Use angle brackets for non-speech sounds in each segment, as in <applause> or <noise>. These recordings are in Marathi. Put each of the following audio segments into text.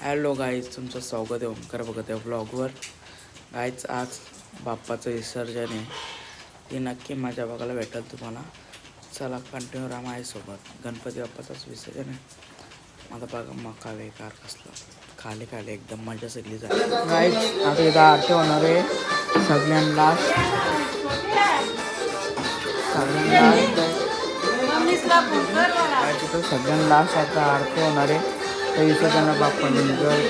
हॅलो गाईज तुमचं स्वागत आहे ओंकार बघत आहे ब्लॉगवर गाईज आज बाप्पाचं विसर्जन आहे. ती नक्की माझ्या बघायला भेटेल तुम्हाला. चला कंटिन्यू राहा माझ्यासोबत गणपती बाप्पाचंच विसर्जन आहे. माझा बघा मका बेकार कसला. खाली खाली एकदम मजा सगळी झाली. गाईज आता इथं आरती होणार आहे. सगळ्यांना सगळ्यांना तिथं सगळ्यांना लास्ट आता आरती होणार आहे तर इथं त्यांना बाप्पा एन्जॉय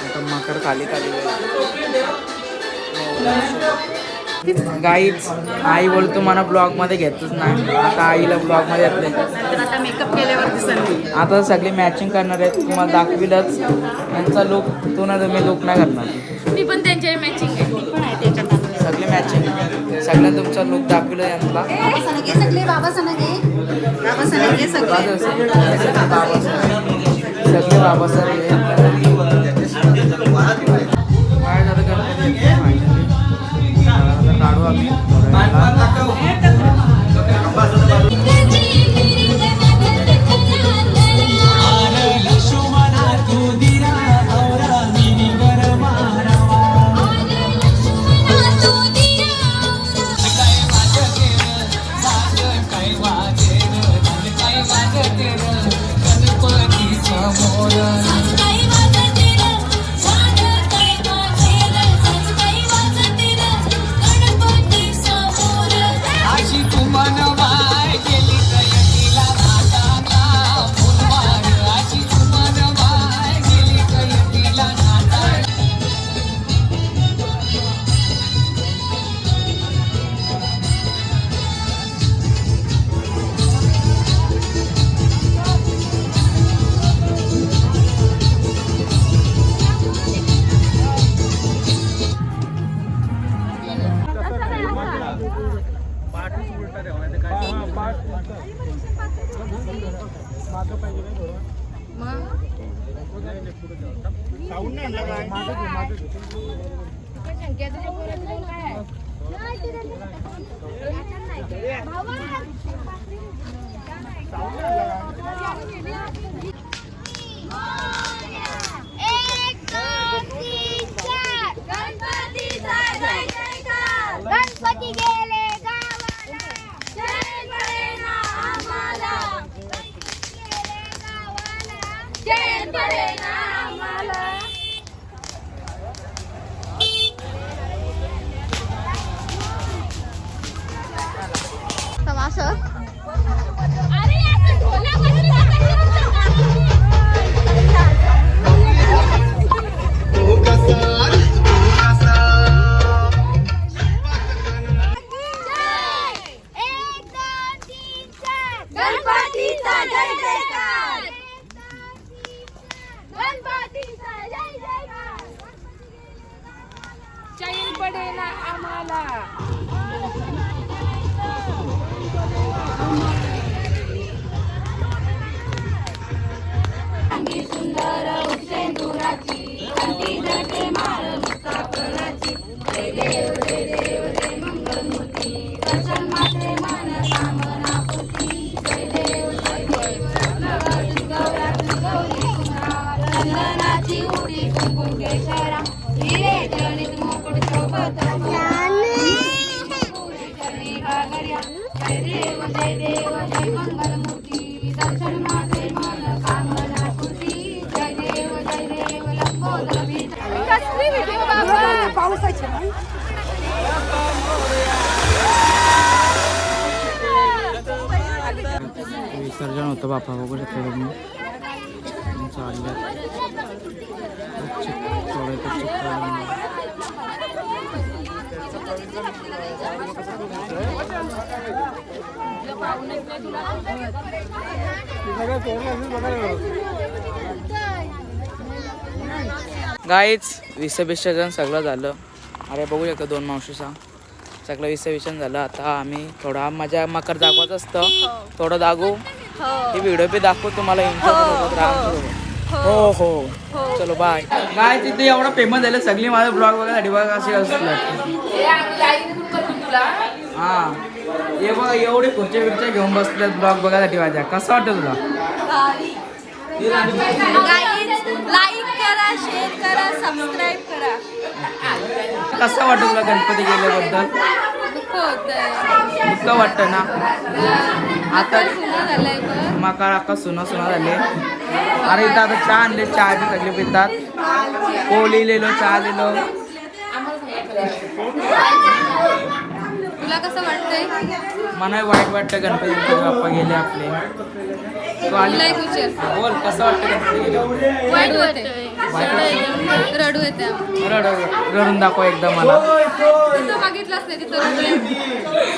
आता मकर खाली खाली गाईच आई बोलतो मला ब्लॉगमध्ये घेतच नाही. आता आईला ब्लॉगमध्ये घेतले मेकअप केल्यावर दिसत आता सगळी मॅचिंग करणार आहेत. तुम्हाला दाखविलंच. यांचा लुक तू ना तुम्ही लुक नाही करणार मी पण त्यांच्या मॅचिंग पण सगळे मॅचिंग सगळ्यांना तुमचा लुक दाखविलं यांना. बाबा सगळे बाबा सनगे बाबा सनगे सगळे. सगळे बाबासाहेब संख्या Yeah. विसर्जन होतं बापा बघू शकता तुम्ही. चाललं गाईच विसर्जन सगळं झालं. अरे बघू शकता दोन मावशीचा. सगळं विसर्जन झालं. आता आम्ही थोडा माझ्या मकर दाखवत असतं. थोडं दागू. ही. व्हिडिओ बी दाखवू तुम्हाला enjoy हो हो. चलो बाय काय तिथे एवढा फेमस झालं? सगळी माझा ब्लॉग बघायसाठी बघा अशी असलं. हा हे. बघ एवढे खुर्च्या बिर्च्या घेऊन बसल्यात ब्लॉग बघायसाठी माझ्या कसं वाटतं तुला? लाईक करा शेअर करा सबस्क्राईब करा. कसं वाटतं तुला गणपती गेल्याबद्दल? दुःख वाटतं ना? आता सुना झालंय बघ मका अक्का सुना सुना झाले. अरे इथं आता चहा आणले चहाची सगळे पितात. पोळी लिहिलो चहा लिहिलो. तुला कसं वाटतंय? मला वाईट वाटतं गणपती बाप्पा गेले आपले. बोल कसं वाटतं गणपती गेले वाईट वाटतंय. रडू येते रड रडून दाखव एकदा मला. तिथं बघितलंच नाही <laughs> तिथं रडू येते.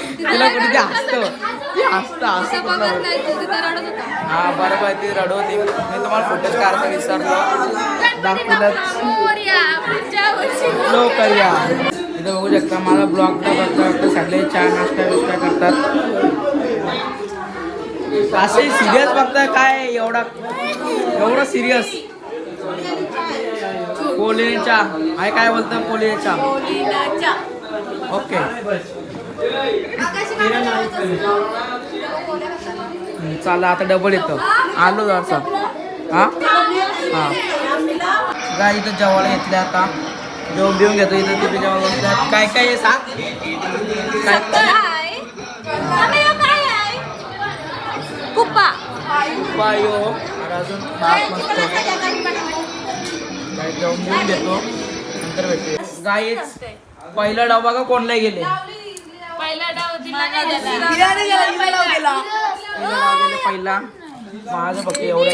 तिथं तिला नाही कुठे ते रडत हसतं ते हसतं तिथं हसतं बघत नाही तू तिथं रडत होता. हा बरं बाय ती रडवते मी तुम्हाला फोटोज काढता विसरलो. दाखवलं. या. इथं बघू शकता मला ब्लॉगला बघता बघता सगळे चहा नाश्ता बिष्टा करतात. असे सिरियस बघता काय एवढा एवढं सिरियस पोलिनेच्या आहे काय बोलतं पोलिनेच्या ओके. चला आता डबल येतो. आलो जरसा हा? हा. काय इथं जेवायला घेतलं आता. जेवण बिवून घेतो इथं तिथे जेवायला बसल्यात काय काय आहे सांग? काय? कुप्पा. आणि अजून भात मस्त नंतर भेटते गाईच पहिला डबा का कोणला गेले. पहिला डाव पहिला डाव गेले पहिला. माझं फक्त एवढं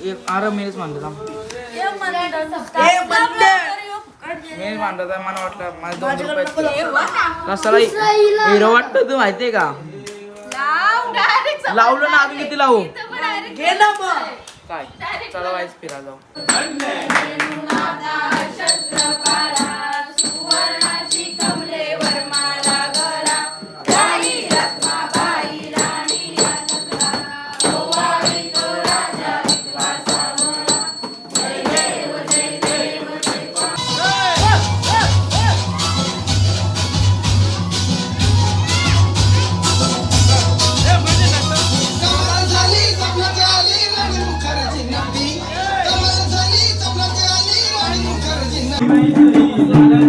एक अरे मीच. मीच म्हणलं तर मला वाटलं माझे दोन रुपये कसाला हिरो वाटतं तू माहितीये का? लावलं ना अजून किती लावू? काय? चला वाईस फिरा जाऊ. علينا